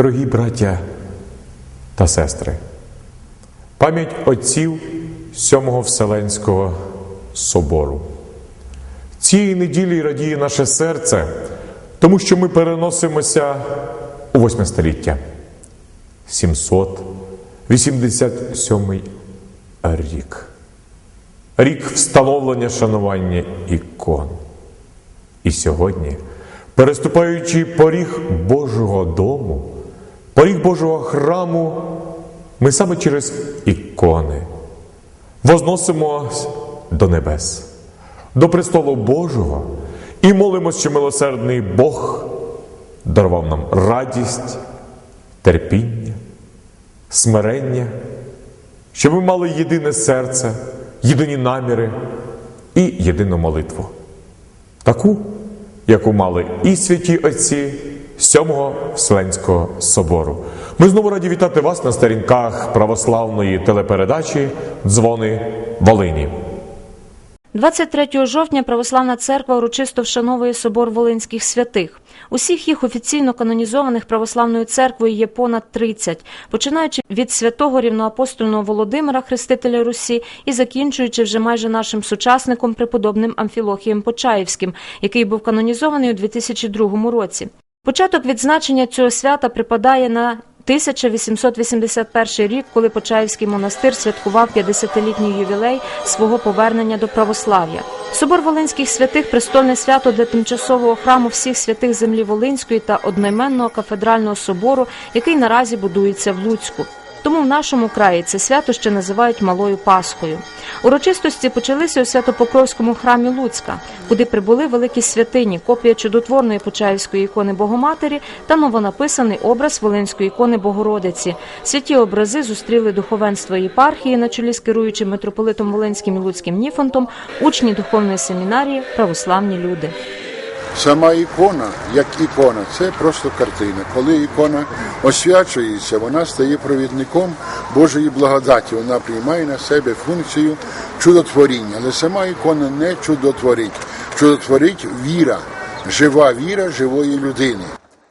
Дорогі браття та сестри, пам'ять отців Сьомого Вселенського собору. Цієї неділі радіє наше серце, тому що ми переносимося у восьме століття. 787 рік. Рік встановлення шанування ікон. І сьогодні, переступаючи поріг Божого дому, поріг Божого храму, ми саме через ікони возносимось до небес, до престолу Божого і молимось, що милосердний Бог дарував нам радість, терпіння, смирення, щоб ми мали єдине серце, єдині наміри і єдину молитву. Таку, яку мали і святі отці Сьомого Вселенського собору. Ми знову раді вітати вас на сторінках православної телепередачі Дзвони Волині. 23 жовтня Православна церква урочисто вшановує собор Волинських святих. Усіх їх офіційно канонізованих православною церквою є понад 30, починаючи від святого рівноапостольного Володимира, хрестителя Русі, і закінчуючи вже майже нашим сучасником преподобним Амфілохієм Почаївським, який був канонізований у 2002 році. Початок відзначення цього свята припадає на 1881 рік, коли Почаївський монастир святкував 50-літній ювілей свого повернення до православ'я. Собор Волинських святих престольне свято для тимчасового храму всіх святих землі Волинської та одноіменного кафедрального собору, який наразі будується в Луцьку. Тому в нашому краї це свято ще називають Малою Пасхою. Урочистості почалися у Святопокровському храмі Луцька, куди прибули великі святині, копія чудотворної Почаївської ікони Богоматері та новонаписаний образ Волинської ікони Богородиці. Святі образи зустріли духовенство єпархії на чолі з керуючим митрополитом Волинським і Луцьким Ніфонтом, учні духовної семінарії, православні люди. Сама ікона, як ікона, це просто картина. Коли ікона освячується, вона стає провідником Божої благодаті. Вона приймає на себе функцію чудотворіння. Але сама ікона не чудотворить. Чудотворить віра, жива віра живої людини.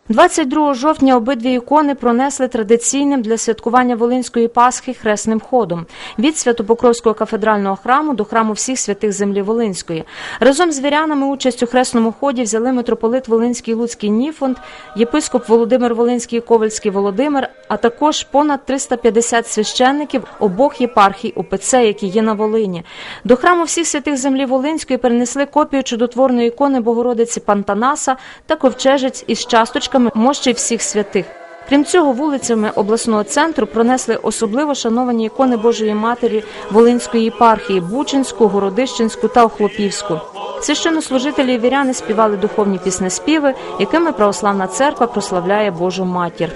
22 жовтня обидві ікони пронесли традиційним для святкування Волинської Пасхи хресним ходом від Святопокровського кафедрального храму до храму всіх святих землі Волинської. Разом з вірянами участь у хресному ході взяли митрополит Волинський Луцький Ніфонд, єпископ Володимир Волинський і Ковальський Володимир, а також понад 350 священників обох єпархій УПЦ, які є на Волині. До храму всіх святих землі Волинської перенесли копію чудотворної ікони Богородиці Пантанаса та ковчежець із часточками мощі всіх святих. Крім цього, вулицями обласного центру пронесли особливо шановані ікони Божої Матері Волинської єпархії Бучинську, Городищенську та Охлопівську. Священнослужителі і віряни співали духовні піснеспіви, якими православна церква прославляє Божу матір.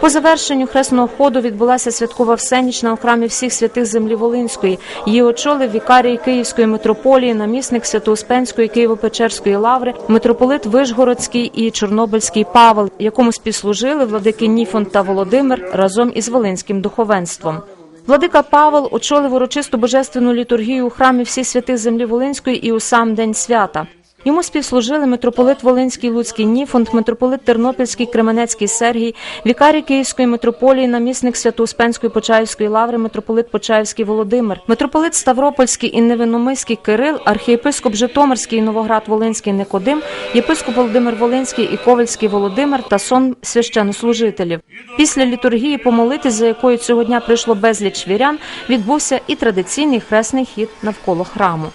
По завершенню хресного ходу відбулася святкова всенічна у храмі всіх святих землі Волинської. Її очолив вікарій Київської митрополії, намісник Святоуспенської Києво-Печерської лаври, митрополит Вишгородський і Чорнобильський Павел, якому співслужили владики Ніфон та Володимир разом із Волинським духовенством. Владика Павел очолив урочисту божественну літургію у храмі всіх святих землі Волинської і у сам день свята. Йому співслужили митрополит Волинський Луцький Ніфонд, митрополит Тернопільський Кременецький Сергій, вікарій Київської митрополії, намісник Свято-Успенської Почаївської лаври, митрополит Почаївський Володимир, митрополит Ставропольський і Невиномиський Кирил, архієпископ Житомирський і Новоград Волинський Никодим, єпископ Володимир Волинський і Ковальський Володимир та сон священнослужителів. Після літургії помолитись, за якою цього дня прийшло безліч вірян, відбувся і традиційний хресний хід навколо храму.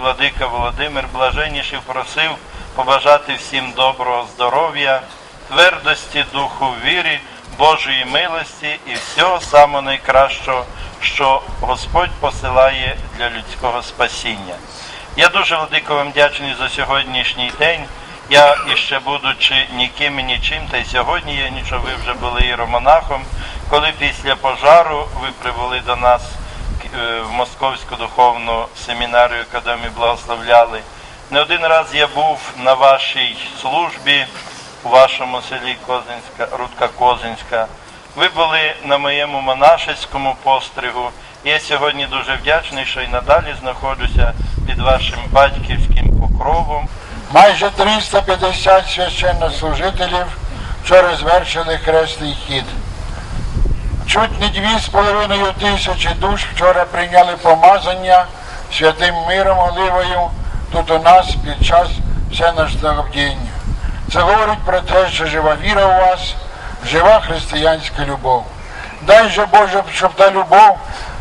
Владика Володимир блаженніший просив побажати всім доброго здоров'я, твердості духу вірі, Божої милості і всього самого найкращого, що Господь посилає для людського спасіння. Я дуже владико вам вдячний за сьогоднішній день. Я іще будучи ніким і нічим, та й сьогодні я нічого, ви вже були іеромонахом, коли після пожару ви прибули до нас в Московську духовну семінарію Академії благословляли. Не один раз я був на вашій службі у вашому селі Козинська, Рудка Козинська. Ви були на моєму монашеському постригу. Я сьогодні дуже вдячний, що і надалі знаходжуся під вашим батьківським покровом. Майже 350 священнослужителів вчора звершили хресний хід. Чуть не дві з половиною тисячі душ вчора прийняли помазання святим миром оливою тут у нас під час всенаждогодіння. Це говорить про те, що жива віра у вас, жива християнська любов. Дай же Боже, щоб та любов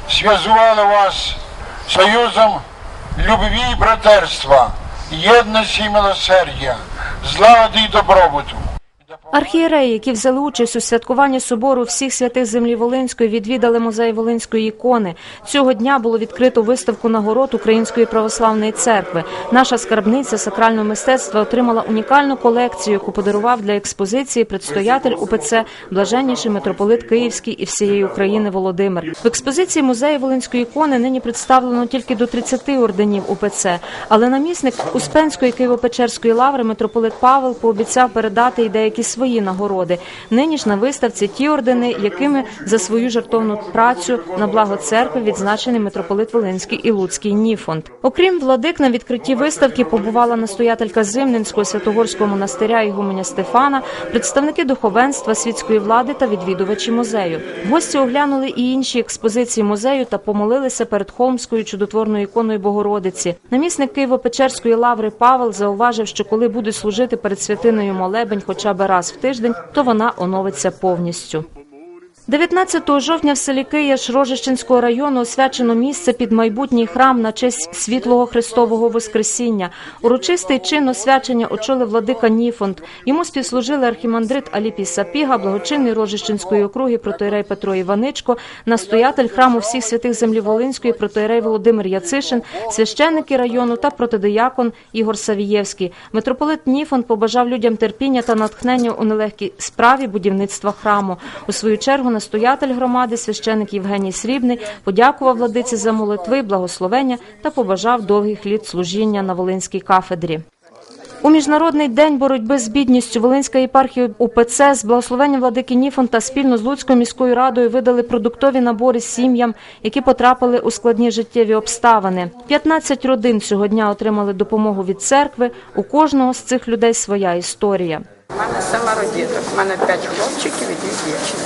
зв'язувала вас союзом любві і братерства, єдності і милосердя, злагоди і добробуту. Архієреї, які взяли участь у святкуванні собору всіх святих землі Волинської, відвідали музей Волинської ікони. Цього дня було відкрито виставку нагород Української православної церкви. Наша скарбниця сакрального мистецтва отримала унікальну колекцію, яку подарував для експозиції предстоятель УПЦ блаженніший митрополит Київський і всієї України Володимир. В експозиції музею Волинської ікони нині представлено тільки до 30 орденів УПЦ, але намісник Успенської Києво-Печерської лаври митрополит Павел пообіцяв передати й деякі свої нагороди. Нині ж на виставці ті ордени, якими за свою жертовну працю на благо церкви відзначений митрополит Волинський і Луцький Ніфонд. Окрім владик, на відкритті виставки побувала настоятелька Зимненського святогорського монастиря Ігуменя Стефана, представники духовенства, світської влади та відвідувачі музею. Гості оглянули і інші експозиції музею та помолилися перед холмською чудотворною іконою Богородиці. Намісник Києво-Печерської лаври Павел зауважив, що коли будуть служити перед святиною молебень хоча б раз в тиждень, то вона оновиться повністю. 19 жовтня в селі Кияш Рожищенського району освячено місце під майбутній храм на честь світлого Христового Воскресіння. Урочистий чин освячення очолив владика Ніфонд. Йому співслужили архімандрит Аліпій Сапіга, благочинний Рожищенської округи протоєрей Петро Іваничко, настоятель храму всіх святих землі Волинської протоєрей Володимир Яцишин, священники району та протидиякон Ігор Савієвський. Митрополит Ніфонд побажав людям терпіння та натхнення у нелегкій справі будівництва храму. У свою чергу настоятель громади, священик Євгеній Срібний, подякував владиці за молитви, благословення та побажав довгих літ служіння на Волинській кафедрі. У міжнародний день боротьби з бідністю Волинська єпархія УПЦ з благословенням владики Ніфонта спільно з Луцькою міською радою видали продуктові набори сім'ям, які потрапили у складні життєві обставини. 15 родин цього дня отримали допомогу від церкви. У кожного з цих людей своя історія. У мене семеро діток, у мене п'ять хлопчиків і дві.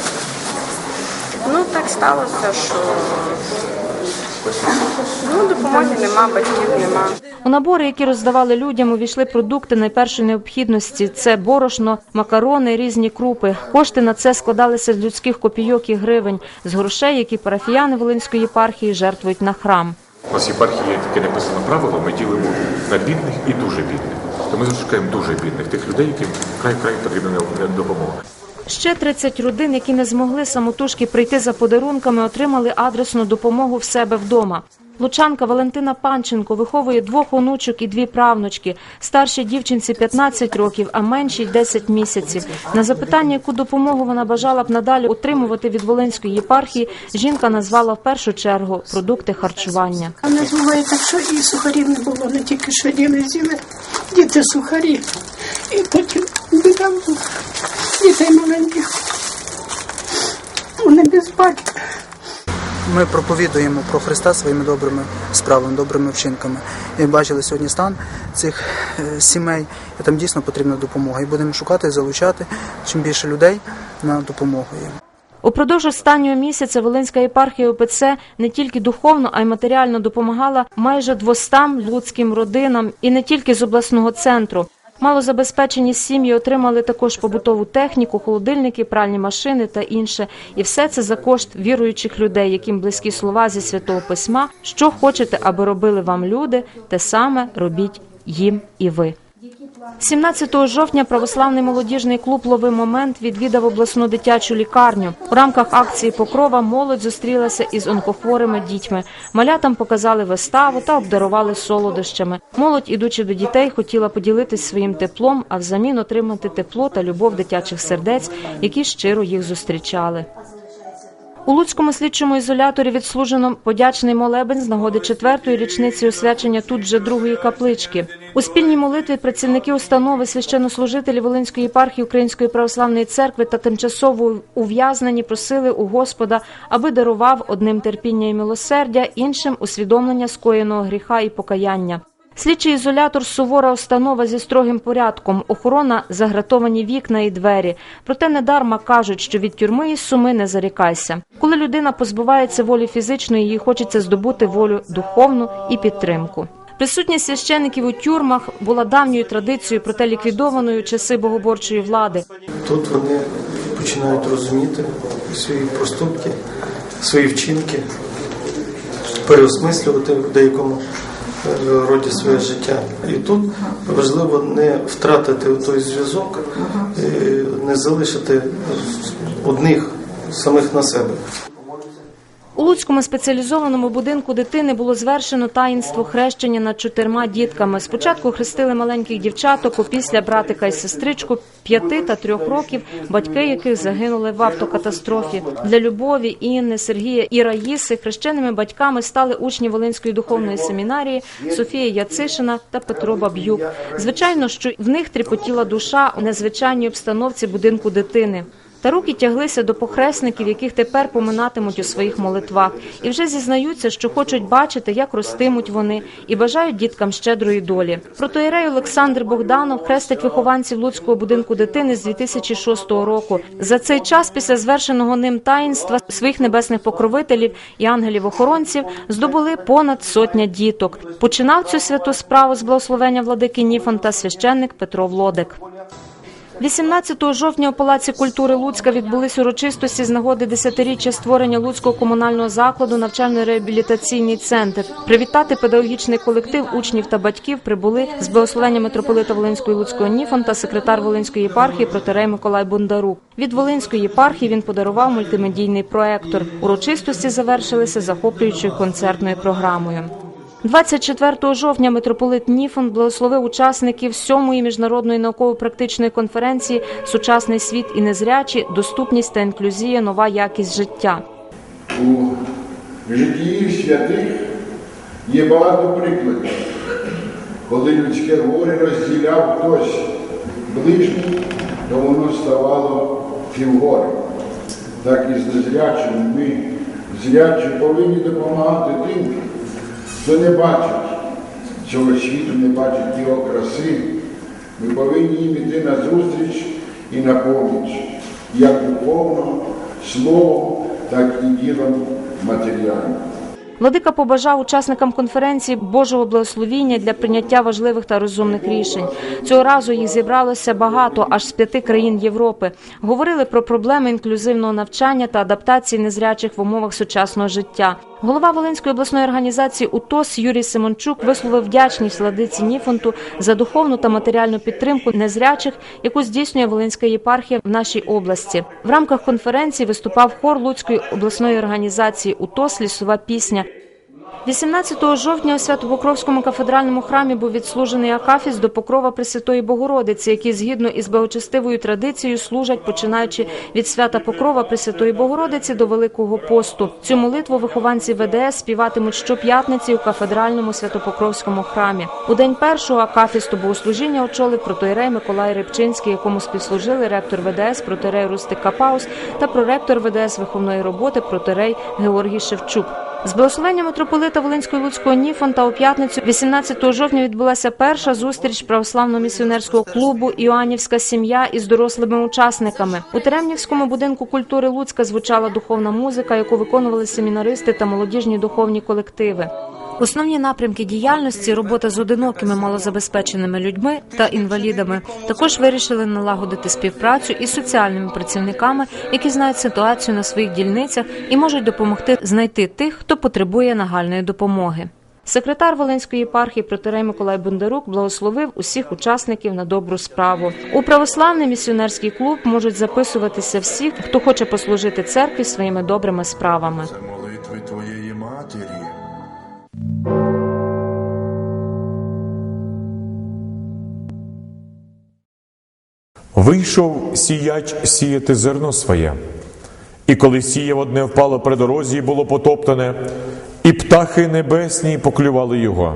Так сталося, що ну, допомоги нема, батьків нема. У набори, які роздавали людям, увійшли продукти найпершої необхідності: це борошно, макарони, різні крупи. Кошти на це складалися з людських копійок і гривень, з грошей, які парафіяни Волинської єпархії жертвують на храм. У нас єпархії є таке написано правило, ми ділимо на бідних і дуже бідних. То ми зашукаємо дуже бідних, тих людей, яким край край потрібна допомога. Ще 30 родин, які не змогли самотужки прийти за подарунками, отримали адресну допомогу в себе вдома. Лучанка Валентина Панченко виховує двох онучок і дві правнучки. Старшій дівчинці 15 років, а меншій 10 місяців. На запитання, яку допомогу вона бажала б надалі отримувати від Волинської єпархії, жінка назвала в першу чергу продукти харчування. А не буває так, що і сухарів не було, не тільки що їли з'їли. Діти сухарі. І потім біда. Дітей маленьких. Вони без батька. Ми проповідуємо про Христа своїми добрими справами, добрими вчинками. І бачили сьогодні стан цих е, сімей, і там дійсно потрібна допомога. І будемо шукати, залучати чим більше людей на допомогу їм. Упродовж останнього місяця Волинська єпархія ОПЦ не тільки духовно, а й матеріально допомагала майже 200 луцьким родинам і не тільки з обласного центру. Малозабезпечені сім'ї отримали також побутову техніку, холодильники, пральні машини та інше. І все це за кошт віруючих людей, яким близькі слова зі святого письма. Що хочете, аби робили вам люди, те саме робіть їм і ви. 17 жовтня православний молодіжний клуб «Лови момент» відвідав обласну дитячу лікарню. У рамках акції Покрова молодь зустрілася із онкохворими дітьми. Малятам показали виставу та обдарували солодощами. Молодь, ідучи до дітей, хотіла поділитись своїм теплом, а взамін отримати тепло та любов дитячих сердець, які щиро їх зустрічали. У Луцькому слідчому ізоляторі відслужено подячний молебень з нагоди четвертої річниці освячення тут вже другої каплички. У спільній молитві працівники установи, священнослужителі Волинської єпархії Української православної церкви та тимчасово ув'язнені просили у Господа, аби дарував одним терпіння і милосердя, іншим усвідомлення скоєного гріха і покаяння. Слідчий ізолятор сувора установа зі строгим порядком, охорона, загратовані вікна і двері. Проте недарма кажуть, що від тюрми і суми не зарікайся. Коли людина позбувається волі фізичної, їй хочеться здобути волю духовну і підтримку. Присутність священиків у тюрмах була давньою традицією, проте ліквідованою часи богоборчої влади. Тут вони починають розуміти свої проступки, свої вчинки, переосмислювати в деякому роді своє життя. І тут важливо не втратити той зв'язок, е, не залишити одних самих на себе. У Луцькому спеціалізованому будинку дитини було звершено таїнство хрещення над чотирма дітками. Спочатку хрестили маленьких дівчаток, опісля братика і сестричку п'яти та трьох років, батьки яких загинули в автокатастрофі. Для Любові, Інни, Сергія і Раїси хрещеними батьками стали учні Волинської духовної семінарії Софія Яцишина та Петро Баб'юк. Звичайно, що в них тріпотіла душа у незвичайній обстановці будинку дитини. Та руки тяглися до похресників, яких тепер поминатимуть у своїх молитвах, і вже зізнаються, що хочуть бачити, як ростимуть вони, і бажають діткам щедрої долі. Протоєрей Олександр Богданов хрестить вихованців Луцького будинку дитини з 2006 року. За цей час, після звершеного ним таїнства, своїх небесних покровителів і ангелів-охоронців здобули понад сотня діток. Починав цю святу справу з благословення владики Ніфон та священник Петро Влодик. 18 жовтня у Палаці культури Луцька відбулись урочистості з нагоди десятиріччя створення Луцького комунального закладу навчально-реабілітаційний центр. Привітати педагогічний колектив учнів та батьків прибули з благословення митрополита Волинської Луцького Ніфон та секретар Волинської єпархії протерей Миколай Бондарук. Від Волинської єпархії він подарував мультимедійний проектор. Урочистості завершилися захоплюючою концертною програмою. 24 жовтня митрополит Ніфон благословив учасників сьомої міжнародної науково-практичної конференції Сучасний світ і незрячі, доступність та інклюзія, нова якість життя. У житті святих є багато прикладів, коли людське горе розділяв хтось ближній, то воно ставало півгорем. Так і з незрячими ми, зрячі, повинні допомагати тим, хто не бачить цього світу, не бачить його краси. Ми повинні їм іти на зустріч і на поміч, як духовно, словом, так і ділом матеріальним. Владика побажав учасникам конференції Божого благословіння для прийняття важливих та розумних рішень. Цього разу їх зібралося багато, аж з п'яти країн Європи. Говорили про проблеми інклюзивного навчання та адаптації незрячих в умовах сучасного життя. Голова Волинської обласної організації УТОС Юрій Симончук висловив вдячність владиці Ніфонту за духовну та матеріальну підтримку незрячих, яку здійснює Волинська єпархія в нашій області. В рамках конференції виступав хор Луцької обласної організації УТОС Лісова пісня. 18 жовтня у Свято-Покровському кафедральному храмі був відслужений акафіс до покрова Пресвятої Богородиці, які згідно із благочестивою традицією служать, починаючи від свята Покрова Пресвятої Богородиці до Великого посту. Цю молитву вихованці ВДС співатимуть щоп'ятниці у кафедральному Свято-Покровському храмі. У день першого акафісту богослужіння очолив протоєрей Миколай Рибчинський, якому співслужили ректор ВДС протоєрей Рустик Капаус та проректор ВДС виховної роботи протоєрей Георгій Шевчук. З благословення митрополита Волинського Луцького Ніфонта у п'ятницю 18 жовтня відбулася перша зустріч православного місіонерського клубу Іоаннівська сім'я із дорослими учасниками. У Теремнівському будинку культури Луцька звучала духовна музика, яку виконували семінаристи та молодіжні духовні колективи. Основні напрямки діяльності робота з одинокими малозабезпеченими людьми та інвалідами також вирішили налагодити співпрацю із соціальними працівниками, які знають ситуацію на своїх дільницях і можуть допомогти знайти тих, хто потребує нагальної допомоги. Секретар Волинської єпархії протерей Миколай Бондарук благословив усіх учасників на добру справу. У православний місіонерський клуб можуть записуватися всі, хто хоче послужити церкві своїми добрими справами. молитви Твоєї Матері. Вийшов сіяч сіяти зерно своє. І коли сіяв одне впало при дорозі і було потоптане, і птахи небесні поклювали його.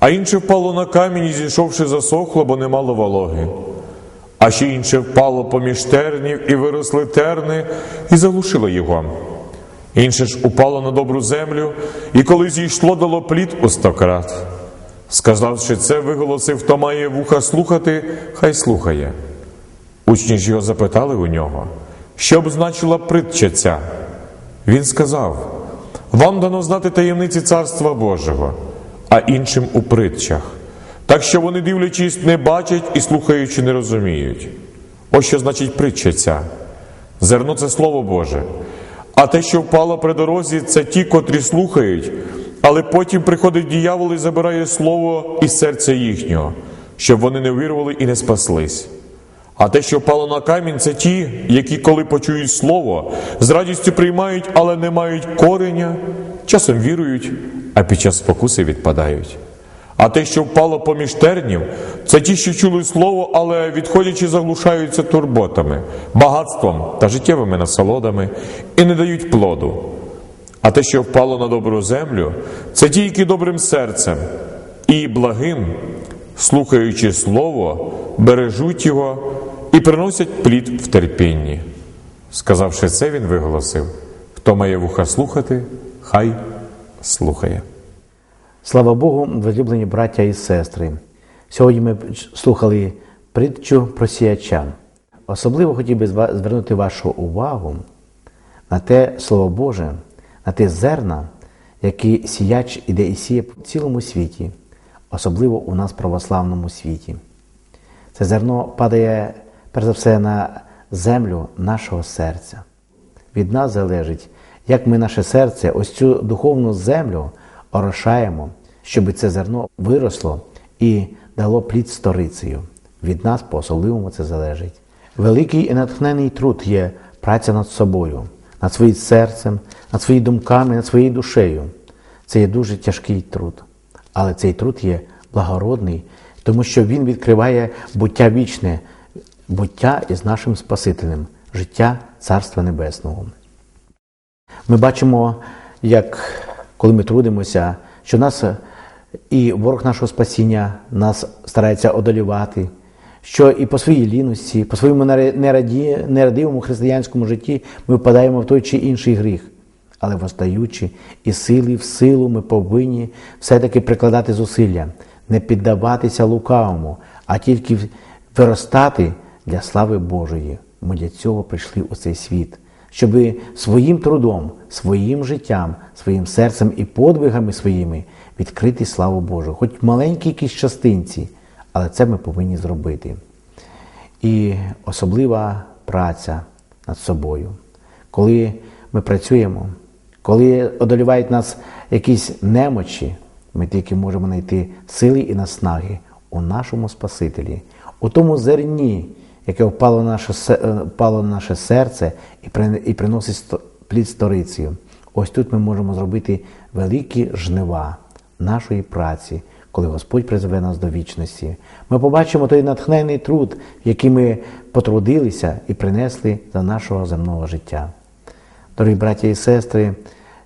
А інше впало на камінь зійшовши засохло, бо не мало вологи. А ще інше впало поміж тернів і виросли терни, і заглушило його. Інше ж упало на добру землю, і коли зійшло, дало плід у стократ. Сказавши це, виголосив, хто має вуха слухати, хай слухає. Учні ж його запитали у нього, що б значила притча ця? Він сказав: Вам дано знати таємниці Царства Божого, а іншим у притчах, так що вони, дивлячись, не бачать і слухаючи, не розуміють. Ось що значить притча ця. Зерно це Слово Боже. А те, що впало при дорозі, це ті, котрі слухають, але потім приходить діявол і забирає слово із серця їхнього, щоб вони не вирвали і не спаслись. А те, що впало на камінь, це ті, які, коли почують слово, з радістю приймають, але не мають кореня, часом вірують, а під час спокуси відпадають. А те, що впало поміж тернів, це ті, що чули слово, але відходячи, заглушаються турботами, багатством та життєвими насолодами і не дають плоду. А те, що впало на добру землю, це ті, які добрим серцем і благим, слухаючи слово, бережуть його і приносять плід в терпінні. Сказавши це, він виголосив: хто має вуха слухати, хай слухає. Слава Богу, возлюблені браття і сестри. Сьогодні ми слухали притчу про сіяча. Особливо хотів би звернути вашу увагу на те Слово Боже, на ті зерна, які сіяч іде і сіє в цілому світі, особливо у нас православному світі. Це зерно падає перш за все на землю нашого серця. Від нас залежить, як ми наше серце, ось цю духовну землю орошаємо, щоб це зерно виросло і дало плід сторицею. Від нас по-особливому це залежить. Великий і натхнений труд є праця над собою, над своїм серцем, над своїми думками, над своєю душею. Це є дуже тяжкий труд. Але цей труд є благородний, тому що він відкриває буття вічне, буття із нашим Спасителем, життя Царства Небесного. Ми бачимо, як коли ми трудимося, що нас е, і ворог нашого спасіння нас старається одолівати, що і по своїй ліності, по своєму нерадивому християнському житті ми впадаємо в той чи інший гріх. Але восстаючи і сили в силу, ми повинні все-таки прикладати зусилля, не піддаватися лукавому, а тільки виростати для слави Божої. Ми для цього прийшли у цей світ, щоб своїм трудом, своїм життям, своїм серцем і подвигами своїми відкрити славу Божу, хоч маленькій якійсь частинці, але це ми повинні зробити. І особлива праця над собою. Коли ми працюємо, коли одолівають нас якісь немочі, ми тільки можемо знайти сили і наснаги у нашому Спасителі, у тому зерні, яке впало на наше, е, впало на наше серце і, при- і приносить сто- плід сторицею. Ось тут ми можемо зробити великі жнива нашої праці, коли Господь призове нас до вічності. Ми побачимо той натхнений труд, який ми потрудилися і принесли за нашого земного життя. Дорогі браті і сестри,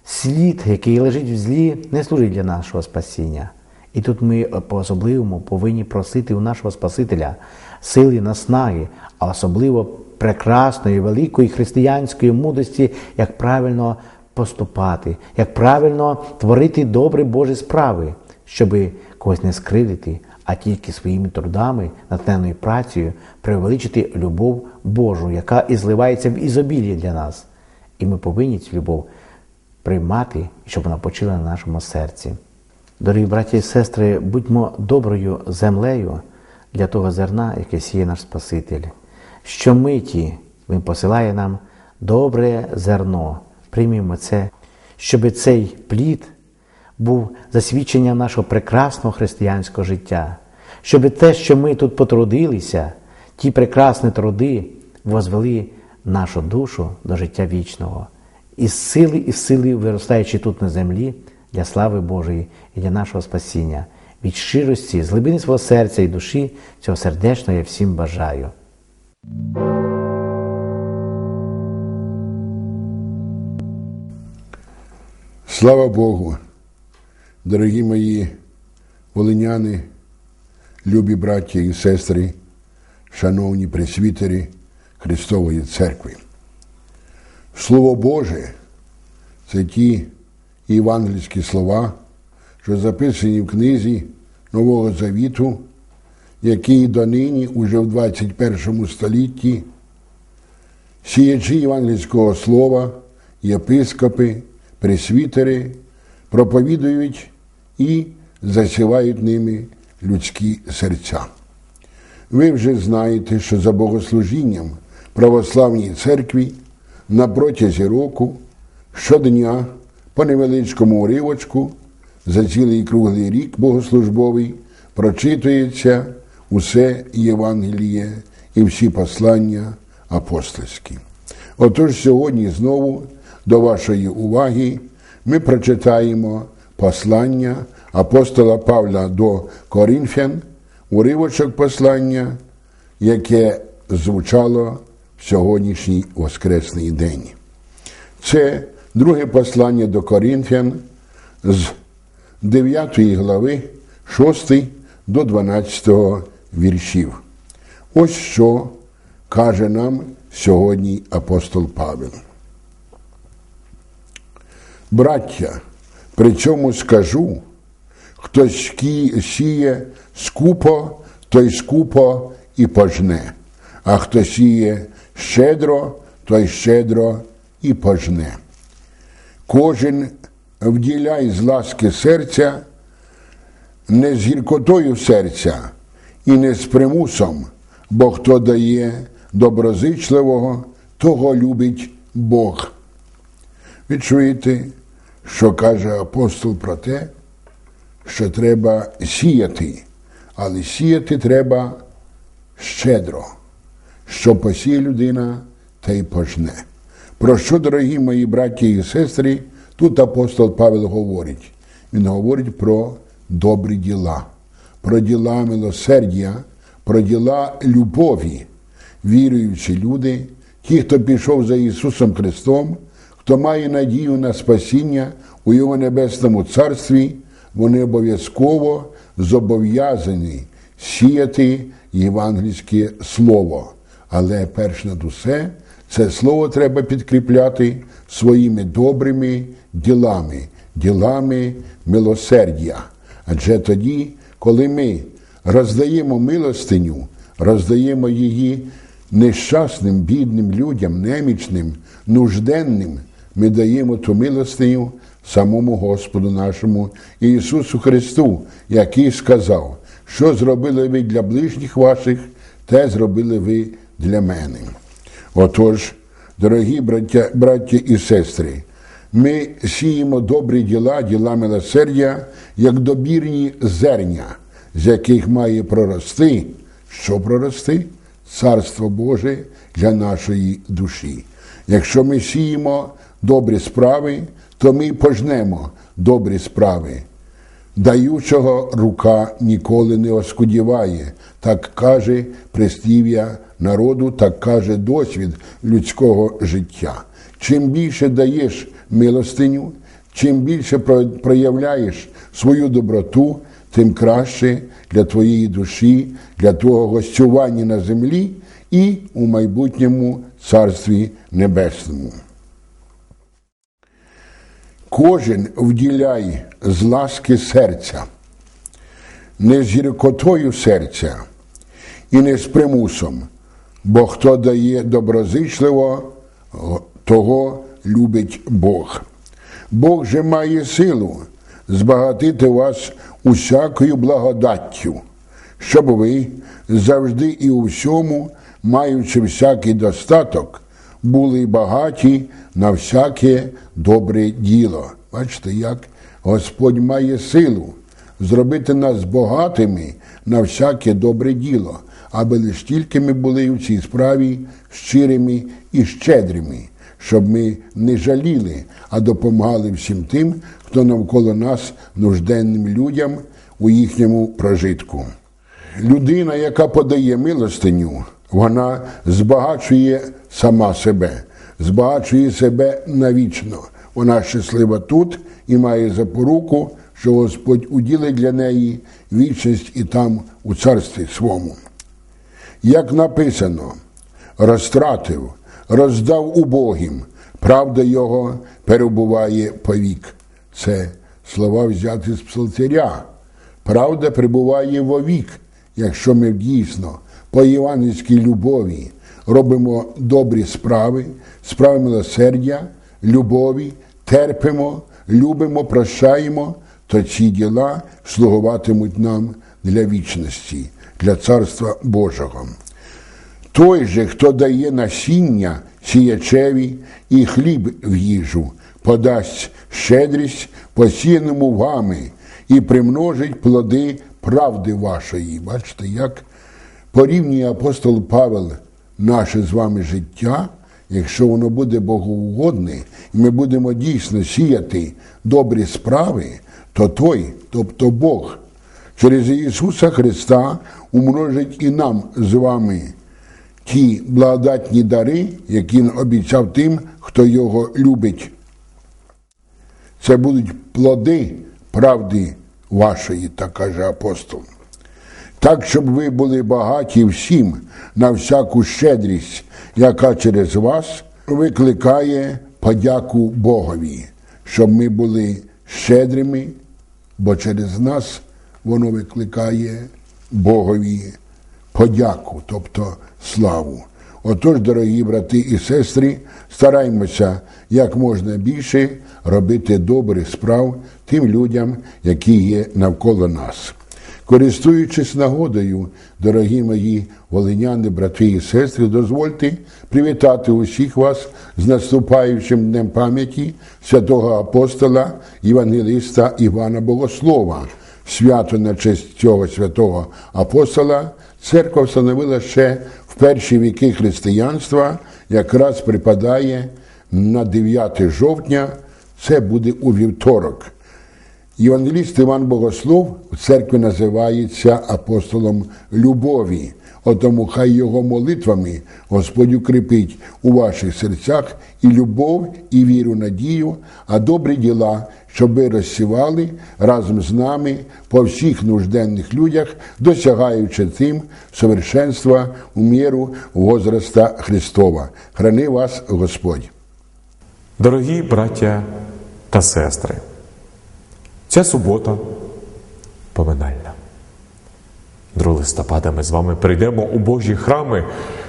слід, який лежить в злі, не служить для нашого спасіння. І тут ми по-особливому повинні просити у нашого Спасителя сили, наснаги, а особливо прекрасної, великої християнської мудрості, як правильно поступати, як правильно творити добрі Божі справи, щоб когось не скривдити, а тільки своїми трудами, натхненною працею привеличити любов Божу, яка і зливається в ізобілі для нас. І ми повинні цю любов приймати, щоб вона почила на нашому серці. Дорогі браті і сестри, будьмо доброю землею для того зерна, яке сіє наш Спаситель. Щомиті Він посилає нам добре зерно. Приймімо це, щоб цей плід був засвідченням нашого прекрасного християнського життя, щоб те, що ми тут потрудилися, ті прекрасні труди возвели нашу душу до життя вічного, із сили і сили виростаючи тут на землі для слави Божої і для нашого спасіння. Від щирості, з глибини свого серця і душі цього сердечно я всім бажаю. Слава Богу, дорогі мої волиняни, любі браті і сестри, шановні пресвітери Христової Церкви. Слово Боже це ті євангельські слова, що записані в книзі Нового Завіту, який донині, уже в 21 столітті, сіячі євангельського слова, єпископи, пресвітери проповідують і засівають ними людські серця. Ви вже знаєте, що за богослужінням православній церкві на протязі року щодня по невеличкому уривочку за цілий круглий рік богослужбовий прочитується усе Євангеліє і всі послання апостольські. Отож сьогодні знову до вашої уваги ми прочитаємо послання апостола Павла до Корінфян, уривочок послання, яке звучало в сьогоднішній Воскресний день. Це друге послання до Корінфян з 9 глави 6 до 12 віршів. Ось що каже нам сьогодні апостол Павел. Браття, при цьому скажу, хто сіє скупо, той скупо і пожне, а хто сіє щедро, той щедро і пожне. Кожен вділяй з ласки серця, не з гіркотою серця і не з примусом, бо хто дає доброзичливого, того любить Бог. Ви чуєте, що каже апостол про те, що треба сіяти, але сіяти треба щедро, що посіє людина, та й пожне. Про що, дорогі мої браті і сестри, тут апостол Павел говорить? Він говорить про добрі діла, про діла милосердя, про діла любові, віруючі люди, ті, хто пішов за Ісусом Христом, хто має надію на спасіння у Його небесному царстві, вони обов'язково зобов'язані сіяти євангельське слово. Але перш над усе, це слово треба підкріпляти своїми добрими ділами, ділами милосердя. Адже тоді, коли ми роздаємо милостиню, роздаємо її нещасним, бідним людям, немічним, нужденним, ми даємо ту милостиню самому Господу нашому Ісусу Христу, який сказав, що зробили ви для ближніх ваших, те зробили ви для мене. Отож, дорогі браття, браття і сестри, ми сіємо добрі діла, діла милосердя, як добірні зерня, з яких має прорости, що прорости? Царство Боже для нашої душі. Якщо ми сіємо добрі справи, то ми пожнемо добрі справи. Даючого рука ніколи не оскудіває, так каже прислів'я народу, так каже досвід людського життя. Чим більше даєш милостиню, чим більше проявляєш свою доброту, тим краще для твоєї душі, для твого гостювання на землі і у майбутньому Царстві Небесному. Кожен вділяй з ласки серця, не з гіркотою серця і не з примусом, бо хто дає доброзичливо, того любить Бог. Бог же має силу збагатити вас усякою благодаттю, щоб ви завжди і у всьому, маючи всякий достаток, були багаті на всяке добре діло. Бачите, як Господь має силу зробити нас багатими на всяке добре діло, аби лиш тільки ми були у цій справі щирими і щедрими, щоб ми не жаліли, а допомагали всім тим, хто навколо нас нужденним людям у їхньому прожитку. Людина, яка подає милостиню, вона збагачує сама себе, збагачує себе навічно. Вона щаслива тут і має запоруку, що Господь уділить для неї вічність і там у царстві свому. Як написано, розтратив, роздав убогим, правда його перебуває повік. Це слова взяті з псалтиря. Правда прибуває вовік, якщо ми дійсно по євангельській любові робимо добрі справи, справи милосердя, любові, терпимо, любимо, прощаємо, то ці діла слугуватимуть нам для вічності, для Царства Божого. Той же, хто дає насіння сіячеві і хліб в їжу, подасть щедрість посіяному вами і примножить плоди правди вашої. Бачите, як порівнює апостол Павел наше з вами життя, якщо воно буде богоугодне, і ми будемо дійсно сіяти добрі справи, то той, тобто Бог, через Ісуса Христа умножить і нам з вами ті благодатні дари, які Він обіцяв тим, хто його любить. Це будуть плоди правди вашої, так каже апостол. Так, щоб ви були багаті всім на всяку щедрість, яка через вас викликає подяку Богові, щоб ми були щедрими, бо через нас воно викликає Богові подяку, тобто славу. Отож, дорогі брати і сестри, стараймося як можна більше робити добрих справ тим людям, які є навколо нас. Користуючись нагодою, дорогі мої волиняни, брати і сестри, дозвольте привітати усіх вас з наступаючим днем пам'яті святого апостола Євангелиста Івана Богослова. Свято на честь цього святого апостола церква встановила ще в перші віки християнства, якраз припадає на 9 жовтня, це буде у вівторок. Євангеліст Іван Богослов в церкві називається апостолом любові. Отому хай його молитвами Господь укріпить у ваших серцях і любов, і віру, надію, а добрі діла, щоб ви розсівали разом з нами по всіх нужденних людях, досягаючи тим совершенства у міру возраста Христова. Храни вас Господь. Дорогі браття та сестри, ця субота поминальна. 2 листопада ми з вами прийдемо у Божі храми,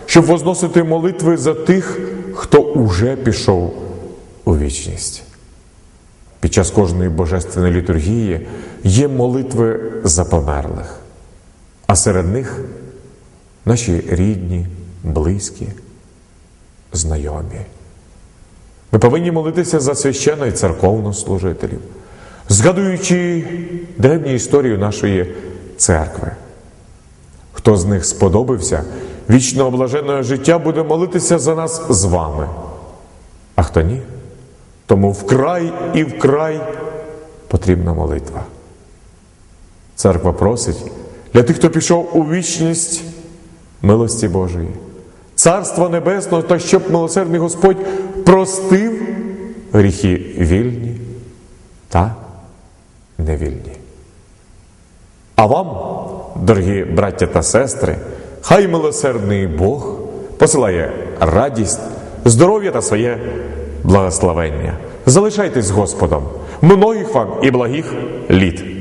щоб возносити молитви за тих, хто уже пішов у вічність. Під час кожної божественної літургії є молитви за померлих, а серед них наші рідні, близькі, знайомі. Ми повинні молитися за священно і церковнослужителів, згадуючи древню історію нашої церкви. Хто з них сподобався, вічно облаженого життя буде молитися за нас з вами. А хто ні, тому вкрай і вкрай потрібна молитва. Церква просить для тих, хто пішов у вічність милості Божої, Царства Небесного, та щоб милосердний Господь простив гріхи вільні та невільні. А вам, дорогі браття та сестри, хай милосердний Бог посилає радість, здоров'я та своє благословення. Залишайтесь з Господом, многих вам і благих літ.